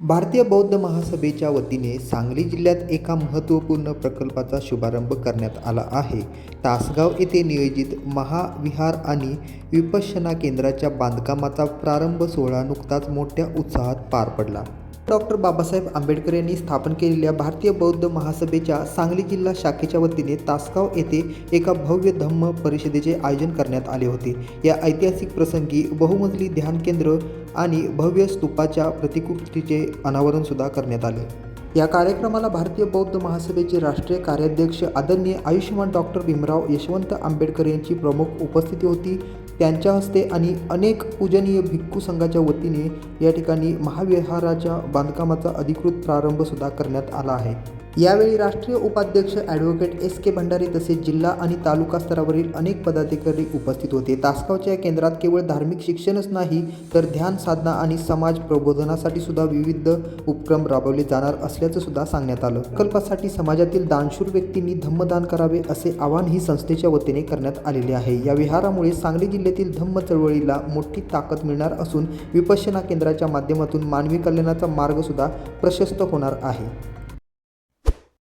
भारतीय बौद्ध महासभेच्या वतीने सांगली जिल्ह्यात एका महत्त्वपूर्ण प्रकल्पाचा शुभारंभ करण्यात आला आहे. तासगाव येथे नियोजित महाविहार आणि विपश्यना केंद्राच्या बांधकामाचा प्रारंभ सोहळा नुकताच मोठ्या उत्साहात पार पडला. डॉक्टर बाबासाहेब आंबेडकर यांनी स्थापन केलेल्या भारतीय बौद्ध महासभेच्या सांगली जिल्हा शाखेच्या वतीने तासगाव येथे एका भव्य धम्म परिषदेचे आयोजन करण्यात आले होते. या ऐतिहासिक प्रसंगी बहुमजली ध्यान केंद्र आणि भव्य स्तूपाच्या प्रतिकृतीचे अनावरण सुद्धा करण्यात आले. या कार्यक्रमाला भारतीय बौद्ध महासभेचे राष्ट्रीय कार्याध्यक्ष आदरणीय आयुष्यमान डॉक्टर भीमराव यशवंत आंबेडकर यांची प्रमुख उपस्थिती होती. त्यांच्या हस्ते आणि अनेक पूजनीय भिक्खू संघाच्या वतीने या ठिकाणी महाविहाराच्या बांधकामाचा अधिकृत प्रारंभसुद्धा करण्यात आला आहे. यावेळी राष्ट्रीय उपाध्यक्ष ॲडव्होकेट एस के भंडारी तसेच जिल्हा आणि तालुका स्तरावरील अनेक पदाधिकारी उपस्थित होते. तासगावच्या या केंद्रात केवळ धार्मिक शिक्षणच नाही तर ध्यान साधना आणि समाज प्रबोधनासाठी सुद्धा विविध उपक्रम राबवले जाणार असल्याचं सुद्धा सांगण्यात आलं. प्रकल्पासाठी समाजातील दानशूर व्यक्तींनी धम्मदान करावे असे आवाहन ही संस्थेच्या वतीने करण्यात आलेले आहे. या विहारामुळे सांगली जिल्ह्यातील धम्म चळवळीला मोठी ताकद मिळणार असून विपश्यना केंद्राच्या माध्यमातून मानवी कल्याणाचा मार्ग सुद्धा प्रशस्त होणार आहे.